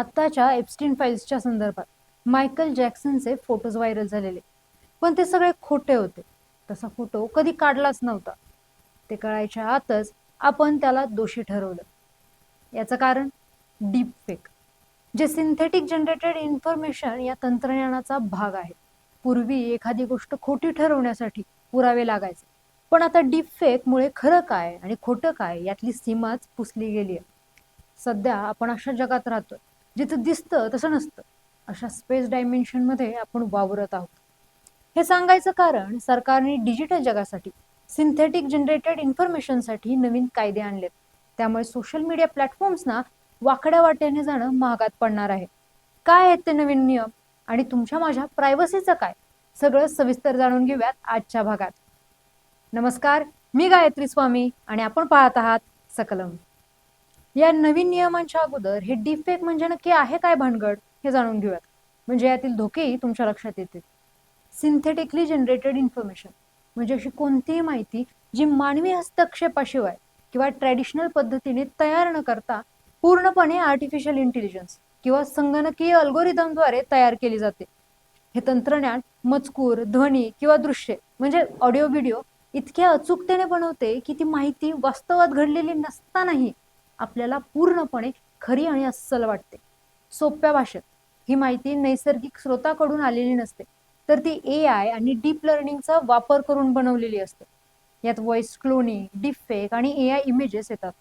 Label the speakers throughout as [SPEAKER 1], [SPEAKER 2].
[SPEAKER 1] आत्ताच्या एप्स्टीन फाईल्सच्या संदर्भात Michael जॅक्सनचे photos viral झालेले. पण ते सगळे खोटे होते. तसा फोटो कधी काढलाच नव्हता. ते कळायच्या आतच आपण त्याला दोषी ठरवलं. याचं कारण डीप फेक जे सिंथेटिक जनरेटेड इन्फॉर्मेशन या तंत्रज्ञानाचा भाग आहे. पूर्वी एखादी गोष्ट खोटी ठरवण्यासाठी पुरावे लागायचे. पण आता डीप फेकमुळे खरं काय आणि खोटं काय यातली सीमाच पुसली गेली आहे. सध्या आपण अशा जगात राहतोय. जिथं दिसतं तसं नसतं. अशा स्पेस डायमेन्शनमध्ये आपण वावरत आहोत. हे सांगायचं कारण सरकारने डिजिटल जगासाठी सिंथेटिक जनरेटेड इन्फॉर्मेशनसाठी नवीन कायदे आणलेत. त्यामुळे सोशल मीडिया प्लॅटफॉर्म्सना वाकड्या वाट्याने जाणं महागात पडणार आहे. काय आहेत ते नवीन नियम? आणि तुमच्या माझ्या प्रायव्हसीचं काय? सगळं सविस्तर जाणून घेऊयात आजच्या भागात. नमस्कार मी गायत्री स्वामी आणि आपण पाहत आहात सकलम. या नवीन नियमांच्या अगोदर हे डीपफेक म्हणजे नक्की आहे काय भानगड हे जाणून घेऊयात. म्हणजे यातील धोकेही तुमच्या लक्षात येतील. सिंथेटिकली जनरेटेड इन्फॉर्मेशन म्हणजे अशी कोणतीही माहिती जी मानवी हस्तक्षेपाशिवाय किंवा ट्रॅडिशनल पद्धतीने तयार न करता पूर्णपणे आर्टिफिशियल इंटेलिजन्स किंवा संगणकीय अल्गोरिदमद्वारे तयार केली जाते. हे तंत्रज्ञान मजकूर ध्वनी किंवा दृश्य म्हणजे ऑडिओ व्हिडिओ इतक्या अचूकतेने बनवते की ती माहिती वास्तवात घडलेली नसतानाही आपल्याला पूर्णपणे खरी आणि अस्सल वाटते. सोप्या भाषेत ही माहिती नैसर्गिक स्रोताकडून आलेली नसते तर ती ए आय आणि डीप लर्निंगचा वापर करून बनवलेली असते. यात व्हॉइस क्लोनिंग डीप फेक आणि ए आय इमेजेस येतात.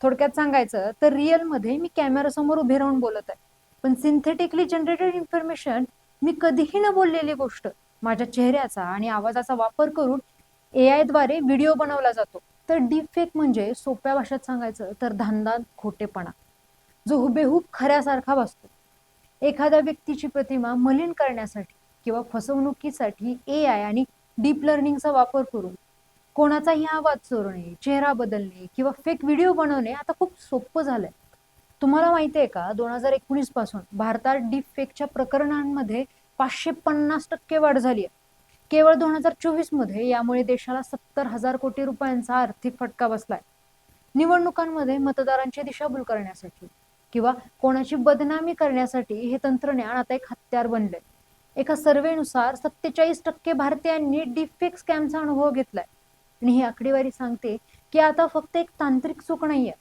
[SPEAKER 1] थोडक्यात सांगायचं तर रिअलमध्ये मी कॅमेरासमोर उभे राहून बोलत आहे. पण सिंथेटिकली जनरेटेड इन्फॉर्मेशन मी कधीही न बोललेली गोष्ट माझ्या चेहऱ्याचा आणि आवाजाचा वापर करून ए आयद्वारे व्हिडिओ बनवला जातो. तर डीप फेक म्हणजे सोप्या भाषेत सांगायचं तर धांदा खोटेपणा. जो हुबेहूब खऱ्यासारखा बसतो एखाद्या व्यक्तीची प्रतिमा मलिन करण्यासाठी किंवा फसवणुकीसाठी ए आय आणि डीप लर्निंगचा वापर करून कोणाचाही आवाज चोरणे चेहरा बदलणे किंवा फेक व्हिडिओ बनवणे आता खूप सोपं झालंय. तुम्हाला माहिती आहे का? दोन हजार एकोणीसपासून भारतात डीप फेकच्या प्रकरणांमध्ये पाचशे पन्नास टक्के वाढ झाली आहे. केवळ दोन हजार चोवीसमध्ये यामुळे देशाला सत्तर हजार कोटी रुपयांचा आर्थिक फटका बसलाय. निवडणुकांमध्ये मतदारांची दिशाभूल करण्यासाठी किंवा कोणाची बदनामी करण्यासाठी हे तंत्रज्ञान आता एक हत्यार बनलंय. एका सर्वेनुसार सत्तेचाळीस टक्के भारतीयांनी डीपफेक स्कॅमचा अनुभव घेतलाय. आणि ही आकडेवारी सांगते की आता फक्त एक तांत्रिक चूक नाहीये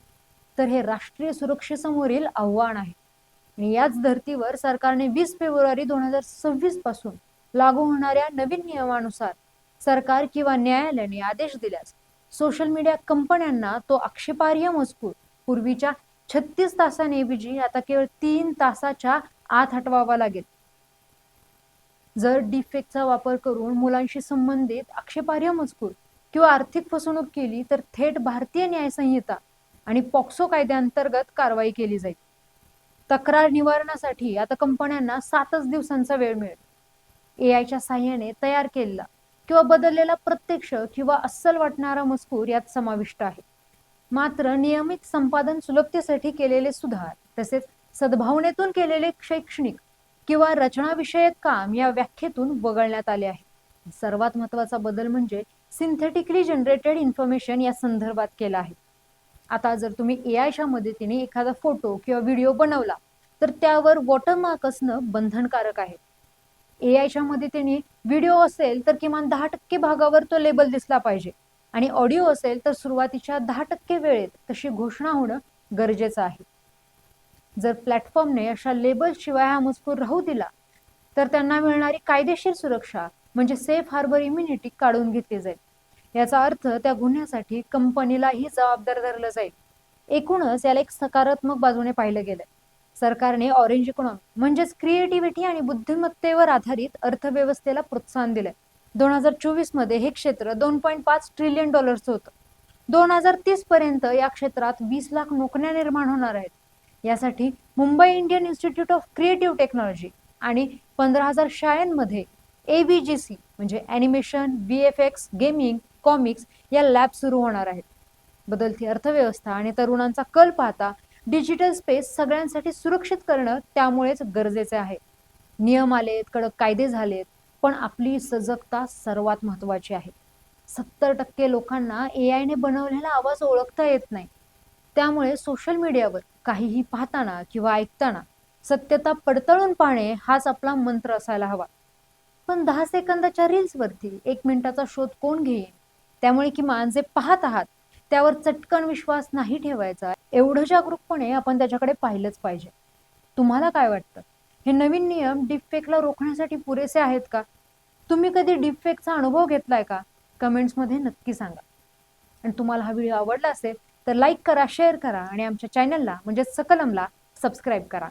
[SPEAKER 1] तर हे राष्ट्रीय सुरक्षेसमोरील आव्हान आहे. आणि याच धर्तीवर सरकारने वीस फेब्रुवारी दोन हजार सव्वीसपासून लागू होणाऱ्या नवीन नियमानुसार सरकार किंवा न्यायालयाने आदेश दिल्यास सोशल मीडिया कंपन्यांना तो आक्षेपार्ह मजकूर पूर्वीच्या छत्तीस तासांऐवजी आता केवळ तीन तासाच्या आत हटवावा लागेल. जर डिफेक्टचा वापर करून मुलांशी संबंधित आक्षेपार्ह मजकूर किंवा आर्थिक फसवणूक केली तर थेट भारतीय न्यायसंहिता आणि पॉक्सो कायद्याअंतर्गत कारवाई केली जाईल. तक्रार निवारणासाठी आता कंपन्यांना सातच दिवसांचा वेळ मिळेल. ए आयच्या साह्याने तयार केलेला किंवा बदललेला प्रत्यक्ष किंवा अस्सल वाटणारा मजकूर यात समाविष्ट आहे. मात्र नियमित संपादन सुलभतेसाठी केलेले सुधार तसेच सद्भावनेतून केलेले शैक्षणिक किंवा रचनाविषयक काम या व्याख्येतून वगळण्यात आले आहे. सर्वात महत्त्वाचा बदल म्हणजे सिंथेटिकली जनरेटेड इन्फॉर्मेशन या संदर्भात केला आहे. आता जर तुम्ही ए आयच्या मदतीने एखादा फोटो किंवा व्हिडिओ बनवला तर त्यावर वॉटरमार्क असणं बंधनकारक आहे. ए आयच्या मदतीने व्हिडिओ असेल तर किमान दहा टक्के भागावर तो लेबल दिसला पाहिजे. आणि ऑडिओ असेल तर सुरुवातीच्या दहा टक्के वेळेत तशी घोषणा होणं गरजेचं आहे. जर प्लॅटफॉर्मने अशा लेबल शिवाय हा मजकूर राहू दिला तर त्यांना मिळणारी कायदेशीर सुरक्षा म्हणजे सेफ हार्बर इम्युनिटी काढून घेतली जाईल. याचा अर्थ त्या गुन्ह्यासाठी कंपनीलाही जबाबदार धरलं जाईल. एकूणच याला एक सकारात्मक बाजूने पाहिलं गेलंय. सरकारने ऑरेंज इकॉनॉमी म्हणजेच क्रिएटिव्हिटी आणि बुद्धिमत्तेवर आधारित अर्थव्यवस्थेला प्रोत्साहन दिलंय. दोन हजार चोवीसमध्ये हे क्षेत्र दोन पॉईंट पाच ट्रिलियन डॉलरचं होतं. दोन हजार तीस पर्यंत या क्षेत्रात वीस लाख नोकऱ्या निर्माण होणार आहेत. यासाठी Mumbai Indian Institute of Creative Technology आणि पंधरा हजार शाळांमध्ये एबीजीसी म्हणजे animation V F X gaming comics या लॅब सुरू होणार आहेत. बदलती अर्थव्यवस्था आणि तरुणांचा कल पाहता डिजिटल स्पेस सगळ्यांसाठी सुरक्षित करणं त्यामुळेच गरजेचे आहे. नियम आलेत कडक कायदे झालेत पण आपली सजगता सर्वात महत्वाची आहे. सत्तर टक्के लोकांना ए आयने बनवलेला आवाज ओळखता येत नाही. त्यामुळे सोशल मीडियावर काहीही पाहताना किंवा ऐकताना सत्यता पडताळून पाहणे हाच आपला मंत्र असायला हवा. पण दहा सेकंदाच्या रील्सवरती एक मिनिटाचा शोध कोण घेईन? त्यामुळे किमान जे पाहत आहात त्यावर चटकन विश्वास नाही ठेवायचा. एवढं जागरूकपणे आपण त्याच्याकडे पाहिलंच पाहिजे. तुम्हाला काय वाटतं? हे नवीन नियम डीपफेकला रोखण्यासाठी पुरेसे आहेत का? तुम्ही कधी डीपफेकचा अनुभव घेतलाय का? कमेंट्समध्ये नक्की सांगा. आणि तुम्हाला हा व्हिडिओ आवडला असेल तर लाईक करा शेअर करा आणि आमच्या चॅनलला म्हणजे सकलमला सबस्क्राईब करा.